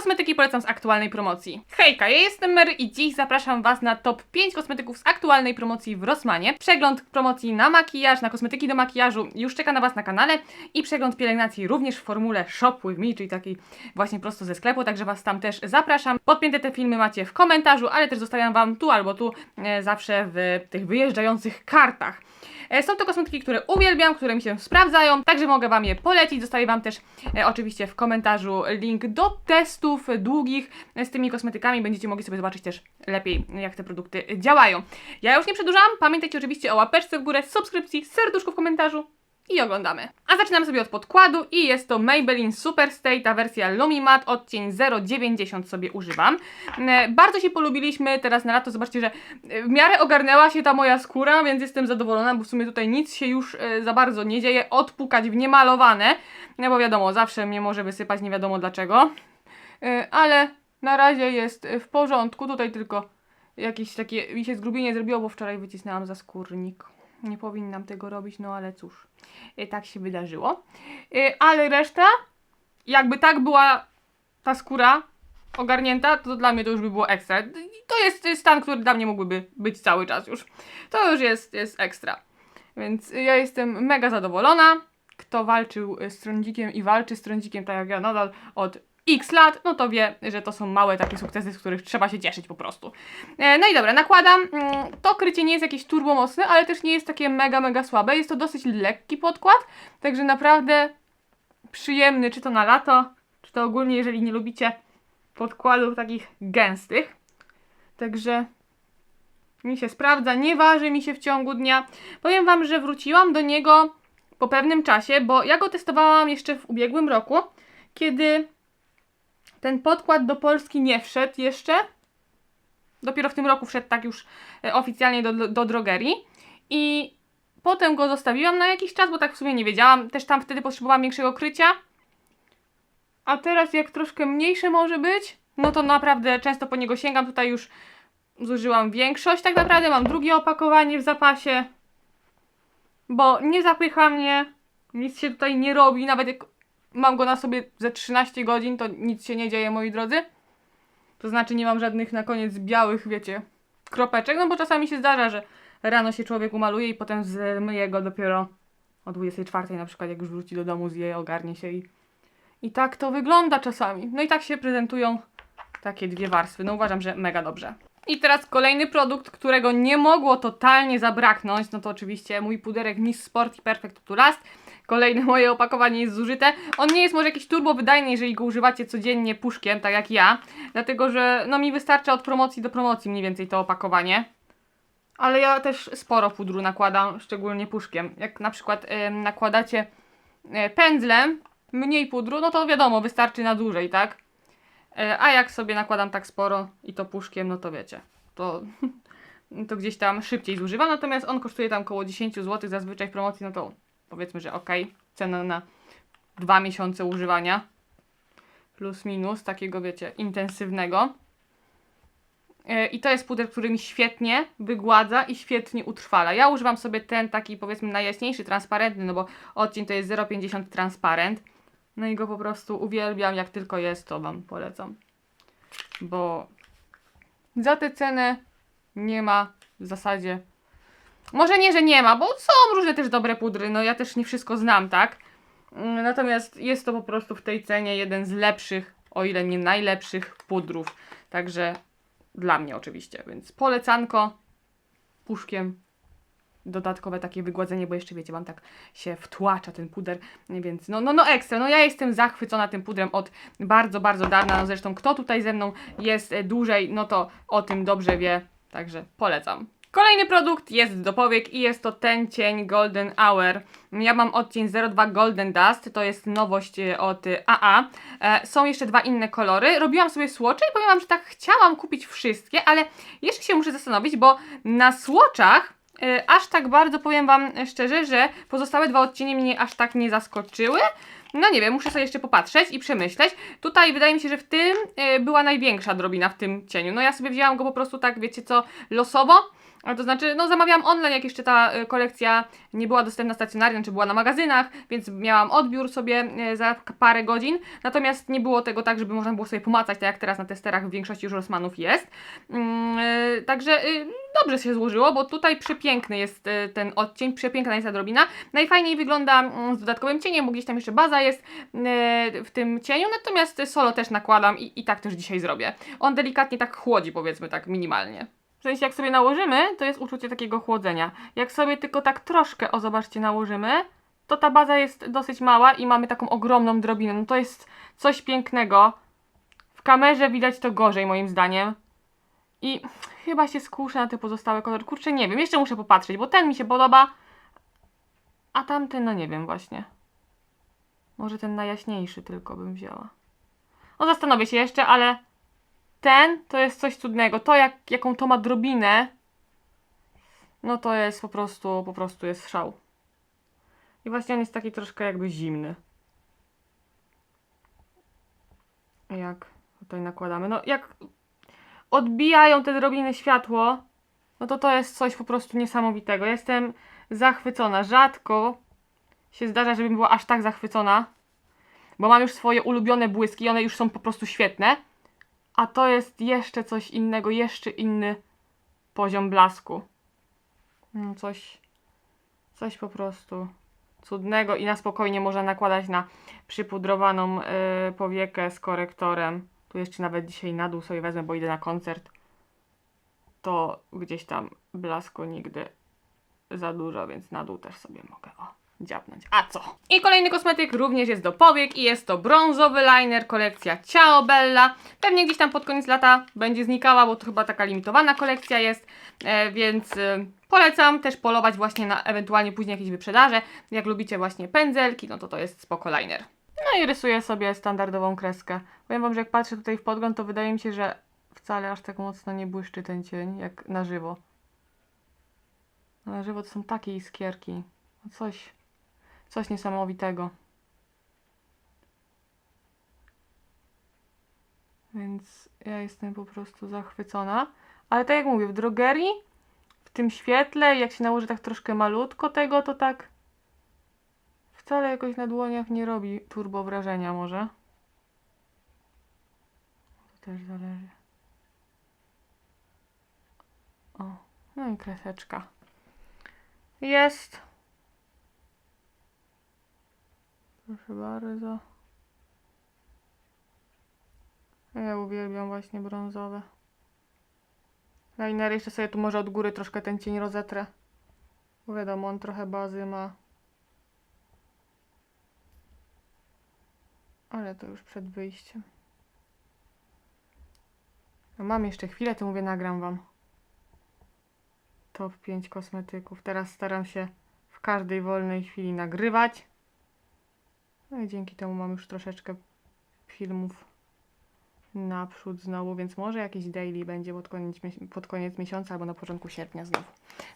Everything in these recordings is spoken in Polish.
kosmetyki polecam z aktualnej promocji. Hejka, ja jestem Mary i dziś zapraszam Was na top 5 kosmetyków z aktualnej promocji w Rossmanie. Przegląd promocji na makijaż, na kosmetyki do makijażu już czeka na Was na kanale i przegląd pielęgnacji również w formule Shop with Me, czyli takiej właśnie prosto ze sklepu, także Was tam też zapraszam. Podpięte te filmy macie w komentarzu, ale też zostawiam Wam tu albo tu e, zawsze w tych wyjeżdżających kartach. E, Są to kosmetyki, które uwielbiam, które mi się sprawdzają, także mogę Wam je polecić. Zostawię Wam też e, oczywiście w komentarzu link do testów długich e, z tymi kosmetykami. Będziecie mogli sobie zobaczyć też lepiej, jak te produkty działają. Ja już nie przedłużam. Pamiętajcie oczywiście o łapeczce w górę, subskrypcji, serduszku w komentarzu i oglądamy. A zaczynamy sobie od podkładu i jest to Maybelline Superstay, ta wersja Lumi Matte, odcień 090 sobie używam. E, Bardzo się polubiliśmy teraz na lato, zobaczcie, że e, w miarę ogarnęła się ta moja skóra, więc jestem zadowolona, bo w sumie tutaj nic się już e, za bardzo nie dzieje, odpukać w niemalowane, no bo wiadomo, zawsze mnie może wysypać, nie wiadomo dlaczego, ale na razie jest w porządku, tutaj tylko jakieś takie mi się zgrubienie zrobiło, bo wczoraj wycisnęłam za skórnik. Nie powinnam tego robić, no ale cóż, e, tak się wydarzyło. E, Ale reszta, jakby tak była ta skóra ogarnięta, to dla mnie to już by było ekstra. To jest stan, który dla mnie mógłby być cały czas już. To już jest, jest ekstra. Więc ja jestem mega zadowolona. Kto walczył z trądzikiem i walczy z trądzikiem, tak jak ja nadal od x lat, no to wie, że to są małe takie sukcesy, z których trzeba się cieszyć po prostu. E, No i dobra, nakładam. Mm, To krycie nie jest jakieś turbo mocne, ale też nie jest takie mega, mega słabe. Jest to dosyć lekki podkład, także naprawdę przyjemny, czy to na lato, czy to ogólnie, jeżeli nie lubicie podkładów takich gęstych. Także mi się sprawdza, nie waży mi się w ciągu dnia. Powiem Wam, że wróciłam do niego po pewnym czasie, bo ja go testowałam jeszcze w ubiegłym roku, kiedy ten podkład do Polski nie wszedł jeszcze. Dopiero w tym roku wszedł tak już e, oficjalnie do, do drogerii. I potem go zostawiłam na jakiś czas, bo tak w sumie nie wiedziałam. Też tam wtedy potrzebowałam większego krycia. A teraz jak troszkę mniejsze może być, no to naprawdę często po niego sięgam. Tutaj już zużyłam większość tak naprawdę. Mam drugie opakowanie w zapasie. Bo nie zapycha mnie. Nic się tutaj nie robi. Nawet jak mam go na sobie ze 13 godzin, to nic się nie dzieje, moi drodzy. To znaczy nie mam żadnych na koniec białych, wiecie, kropeczek, no bo czasami się zdarza, że rano się człowiek umaluje i potem zmyje go dopiero o 24 na przykład, jak już wróci do domu, zje, ogarnie się i... I tak to wygląda czasami. No i tak się prezentują takie dwie warstwy. No uważam, że mega dobrze. I teraz kolejny produkt, którego nie mogło totalnie zabraknąć, no to oczywiście mój puderek Miss Sport i Perfect to Last. Kolejne moje opakowanie jest zużyte. On nie jest może jakiś turbo wydajny, jeżeli go używacie codziennie puszkiem, tak jak ja, dlatego że no mi wystarcza od promocji do promocji mniej więcej to opakowanie. Ale ja też sporo pudru nakładam, szczególnie puszkiem. Jak na przykład em, nakładacie e, pędzlem mniej pudru, no to wiadomo, wystarczy na dłużej, tak? E, A jak sobie nakładam tak sporo i to puszkiem, no to wiecie, to, to gdzieś tam szybciej zużywam. Natomiast on kosztuje tam około 10 zł zazwyczaj w promocji, no to powiedzmy, że ok, cena na dwa miesiące używania. Plus minus, takiego wiecie, intensywnego. E, I to jest puder, który mi świetnie wygładza i świetnie utrwala. Ja używam sobie ten taki powiedzmy najjaśniejszy, transparentny, no bo odcień to jest 0,50 transparent. No i go po prostu uwielbiam, jak tylko jest, to Wam polecam. Bo za tę cenę nie ma w zasadzie. Może nie, że nie ma, bo są różne też dobre pudry, no ja też nie wszystko znam, tak? Mm, Natomiast jest to po prostu w tej cenie jeden z lepszych, o ile nie najlepszych pudrów. Także dla mnie oczywiście, więc polecanko puszkiem dodatkowe takie wygładzenie, bo jeszcze wiecie, wam tak się wtłacza ten puder, więc no, no, no ekstra, no ja jestem zachwycona tym pudrem od bardzo, bardzo dawna, no zresztą kto tutaj ze mną jest e, dłużej, no to o tym dobrze wie, także polecam. Kolejny produkt jest do powiek i jest to ten cień Golden Hour. Ja mam odcień 02 Golden Dust, to jest nowość e, od e, AA. E, są jeszcze dwa inne kolory. Robiłam sobie słocze i powiem wam, że tak chciałam kupić wszystkie, ale jeszcze się muszę zastanowić, bo na słoczach e, aż tak bardzo powiem wam szczerze, że pozostałe dwa odcienie mnie aż tak nie zaskoczyły. No nie wiem, muszę sobie jeszcze popatrzeć i przemyśleć. Tutaj wydaje mi się, że w tym e, była największa drobina w tym cieniu. No ja sobie wzięłam go po prostu tak, wiecie co, losowo. A to znaczy, no zamawiałam online, jak jeszcze ta y, kolekcja nie była dostępna stacjonarnie, czy była na magazynach, więc miałam odbiór sobie y, za parę godzin. Natomiast nie było tego tak, żeby można było sobie pomacać, tak jak teraz na testerach w większości już Rossmanów jest. Mm, y, także y, dobrze się złożyło, bo tutaj przepiękny jest y, ten odcień, przepiękna jest ta drobina. Najfajniej wygląda mm, z dodatkowym cieniem, bo gdzieś tam jeszcze baza jest y, w tym cieniu, natomiast solo też nakładam i, i tak też dzisiaj zrobię. On delikatnie tak chłodzi, powiedzmy tak minimalnie. W sensie jak sobie nałożymy, to jest uczucie takiego chłodzenia. Jak sobie tylko tak troszkę, o zobaczcie, nałożymy, to ta baza jest dosyć mała i mamy taką ogromną drobinę. No to jest coś pięknego. W kamerze widać to gorzej moim zdaniem. I chyba się skuszę na te pozostałe kolory. Kurczę, nie wiem, jeszcze muszę popatrzeć, bo ten mi się podoba, a tamten, no nie wiem właśnie. Może ten najjaśniejszy tylko bym wzięła. No zastanowię się jeszcze, ale ten to jest coś cudnego. To jak, jaką to ma drobinę, no to jest po prostu, po prostu jest szał. I właśnie on jest taki troszkę jakby zimny. Jak tutaj nakładamy. No jak odbijają te drobiny światło, no to to jest coś po prostu niesamowitego. Jestem zachwycona. Rzadko się zdarza, żebym była aż tak zachwycona, bo mam już swoje ulubione błyski one już są po prostu świetne. A to jest jeszcze coś innego, jeszcze inny poziom blasku. No coś, coś po prostu cudnego i na spokojnie można nakładać na przypudrowaną y, powiekę z korektorem. Tu jeszcze nawet dzisiaj na dół sobie wezmę, bo idę na koncert. To gdzieś tam blasku nigdy za dużo, więc na dół też sobie mogę o, dziabnąć. A co? I kolejny kosmetyk również jest do powiek i jest to brązowy liner, kolekcja Ciao Bella. Pewnie gdzieś tam pod koniec lata będzie znikała, bo to chyba taka limitowana kolekcja jest, e, więc e, polecam też polować właśnie na ewentualnie później jakieś wyprzedaże. Jak lubicie właśnie pędzelki, no to to jest spoko liner. No i rysuję sobie standardową kreskę. Powiem wam, że jak patrzę tutaj w podgląd, to wydaje mi się, że wcale aż tak mocno nie błyszczy ten cień, jak na żywo. Na żywo to są takie iskierki. No Coś, coś niesamowitego. Więc ja jestem po prostu zachwycona. Ale tak jak mówię, w drogerii, w tym świetle, jak się nałoży tak troszkę malutko tego, to tak wcale jakoś na dłoniach nie robi turbo wrażenia może. To też zależy. O, no i kreseczka. Jest. Proszę bardzo. Ja uwielbiam właśnie brązowe. Liner jeszcze sobie tu może od góry troszkę ten cień rozetrę. Bo wiadomo, on trochę bazy ma. Ale to już przed wyjściem. A mam jeszcze chwilę, to mówię, nagram wam. Top 5 kosmetyków. Teraz staram się w każdej wolnej chwili nagrywać. No i dzięki temu mam już troszeczkę filmów naprzód znowu, więc może jakiś daily będzie pod koniec, pod koniec miesiąca albo na początku sierpnia znowu.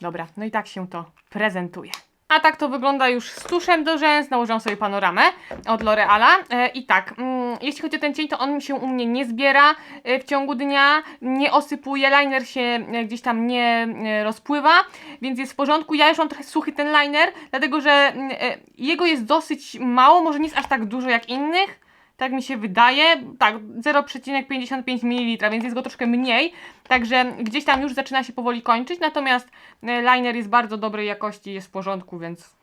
Dobra, no i tak się to prezentuje. A tak to wygląda już z tuszem do rzęs. Nałożyłam sobie panoramę od L'Oreala. E, I tak, mm, jeśli chodzi o ten cień, to on się u mnie nie zbiera e, w ciągu dnia, nie osypuje, liner się e, gdzieś tam nie rozpływa, więc jest w porządku. Ja już mam trochę suchy ten liner, dlatego że mm, jego jest dosyć mało, może nie jest aż tak dużo jak innych. Tak mi się wydaje, tak, 0,55 ml, więc jest go troszkę mniej, także gdzieś tam już zaczyna się powoli kończyć, natomiast e, liner jest bardzo dobrej jakości, jest w porządku, więc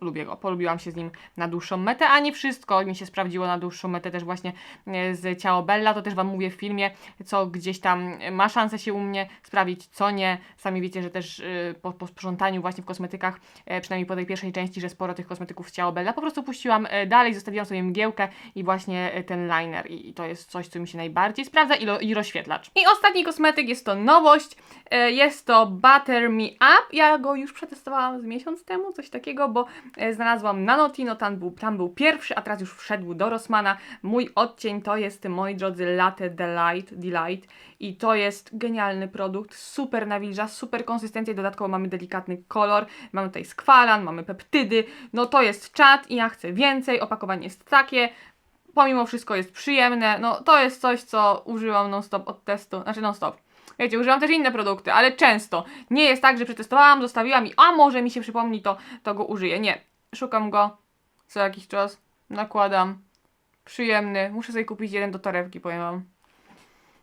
lubię go, polubiłam się z nim na dłuższą metę, a nie wszystko. Mi się sprawdziło na dłuższą metę też właśnie e, z Ciao Bella, to też Wam mówię w filmie, co gdzieś tam ma szansę się u mnie sprawdzić, co nie. Sami wiecie, że też e, po, po sprzątaniu właśnie w kosmetykach, e, przynajmniej po tej pierwszej części, że sporo tych kosmetyków z Ciao Bella. Po prostu puściłam e, dalej, zostawiłam sobie mgiełkę i właśnie e, ten liner. I, i to jest coś, co mi się najbardziej sprawdza i, lo, i rozświetlacz. I ostatni kosmetyk jest to nowość, e, jest to Butter Me Up, ja go już przetestowałam z miesiąc temu, coś takiego, bo e, znalazłam Nanotino, tam był, tam był pierwszy, a teraz już wszedł do Rossmana. Mój odcień to jest, moi drodzy, Latte Delight, Delight. I to jest genialny produkt, super nawilża, super konsystencja dodatkowo mamy delikatny kolor, mamy tutaj skwalan, mamy peptydy, no to jest czat i ja chcę więcej, opakowanie jest takie, pomimo wszystko jest przyjemne, no to jest coś, co użyłam non-stop od testu, znaczy non-stop. Wiecie, używam też inne produkty, ale często nie jest tak, że przetestowałam, zostawiłam i a może mi się przypomni, to, to go użyję. Nie. Szukam go co jakiś czas, nakładam. Przyjemny. Muszę sobie kupić jeden do torebki, powiem wam.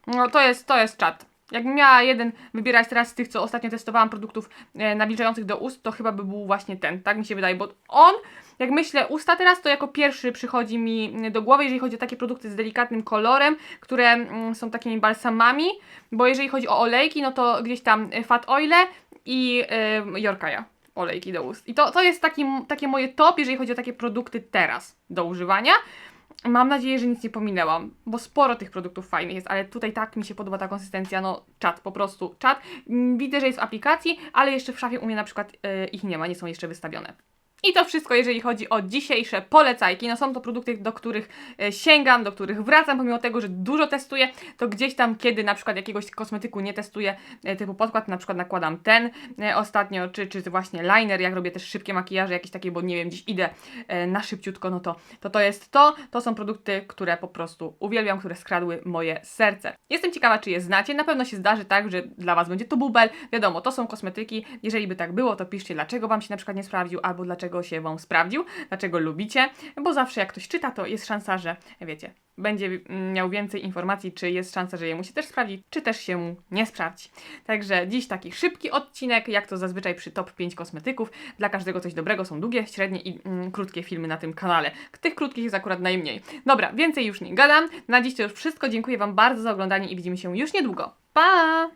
No to jest, to jest czat. Jakbym miała jeden wybierać teraz z tych, co ostatnio testowałam produktów e, do ust, to chyba by był właśnie ten, tak mi się wydaje, bo on, jak myślę usta teraz, to jako pierwszy przychodzi mi do głowy, jeżeli chodzi o takie produkty z delikatnym kolorem, które mm, są takimi balsamami, bo jeżeli chodzi o olejki, no to gdzieś tam e, fat oile i e, Yorkaya olejki do ust. I to, to jest taki, takie moje top, jeżeli chodzi o takie produkty teraz do używania. Mam nadzieję, że nic nie pominęłam, bo sporo tych produktów fajnych jest, ale tutaj tak mi się podoba ta konsystencja, no czat, po prostu czat. Mm, Widzę, że jest w aplikacji, ale jeszcze w szafie u mnie na przykład e, ich nie ma, nie są jeszcze wystawione. I to wszystko, jeżeli chodzi o dzisiejsze polecajki. No są to produkty, do których e, sięgam, do których wracam, pomimo tego, że dużo testuję, to gdzieś tam, kiedy na przykład jakiegoś kosmetyku nie testuję, e, typu podkład, na przykład nakładam ten e, ostatnio, czy, czy właśnie liner, jak robię też szybkie makijaże, jakieś takie, bo nie wiem, gdzieś idę na szybciutko, no to, to to jest to. To są produkty, które po prostu uwielbiam, które skradły moje serce. Jestem ciekawa, czy je znacie. Na pewno się zdarzy tak, że dla Was będzie to bubel. Wiadomo, to są kosmetyki. Jeżeli by tak było, to piszcie, dlaczego Wam się na przykład nie sprawdził, albo dlaczego się Wam sprawdził, dlaczego lubicie, bo zawsze jak ktoś czyta, to jest szansa, że wiecie, będzie miał więcej informacji, czy jest szansa, że jemu się też sprawdzi, czy też się mu nie sprawdzi. Także dziś taki szybki odcinek, jak to zazwyczaj przy top 5 kosmetyków. Dla każdego coś dobrego są długie, średnie i mm, krótkie filmy na tym kanale. Tych krótkich jest akurat najmniej. Dobra, więcej już nie gadam. Na dziś to już wszystko. Dziękuję Wam bardzo za oglądanie i widzimy się już niedługo. Pa!